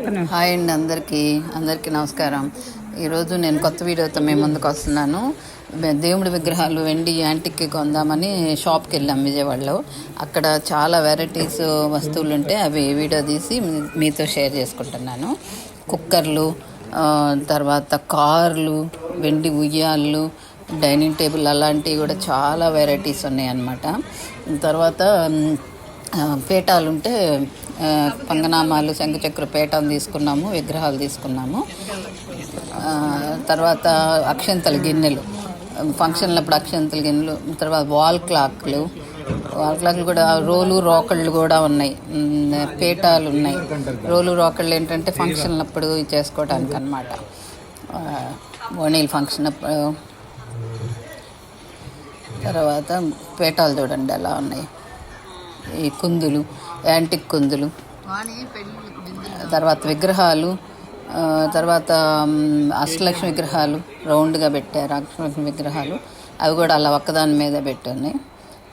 Hi అండి అందరికీ. అందరికీ నమస్కారం. ఈరోజు నేను కొత్త వీడియోతో మేము ముందుకు వస్తున్నాను. దేవుడి విగ్రహాలు వెండి యాంటిక్కి కొందామని షాప్కి వెళ్ళాం విజయవాడలో. అక్కడ చాలా వెరైటీస్ వస్తువులు ఉంటే అవి వీడియో తీసి మీతో షేర్ చేసుకుంటున్నాను. కుక్కర్లు తర్వాత కార్లు వెండి ఉయ్యాళ్ళు డైనింగ్ టేబుల్ అలాంటివి కూడా చాలా వెరైటీస్ ఉన్నాయి అన్నమాట తర్వాత పీఠాలు ఉంటే పంగనామాలు శంఖచక్ర పీఠం తీసుకున్నాము విగ్రహాలు తీసుకున్నాము. తర్వాత అక్షంతల గిన్నెలు. ఫంక్షన్లప్పుడు అక్షంతల గిన్నెలు తర్వాత వాల్ క్లాక్లు. వాల్ క్లాక్లు కూడా రోలు రోకళ్ళు కూడా ఉన్నాయి. పీఠాలు ఉన్నాయి. రోలు రోకళ్ళు ఏంటంటే ఫంక్షన్లప్పుడు చేసుకోవడానికి అనమాట ఓణీల ఫంక్షన్ అప్పుడు. తర్వాత పీఠాలు చూడండి ఎలా ఉన్నాయి. ఈ కుందులు యాంటిక్ కుందులు తర్వాత విగ్రహాలు తర్వాత అష్టలక్ష్మి విగ్రహాలు రౌండ్గా పెట్టారు అష్టలక్ష్మి విగ్రహాలు. అవి కూడా అలా ఒక్కదాని మీద పెట్టున్నాయి.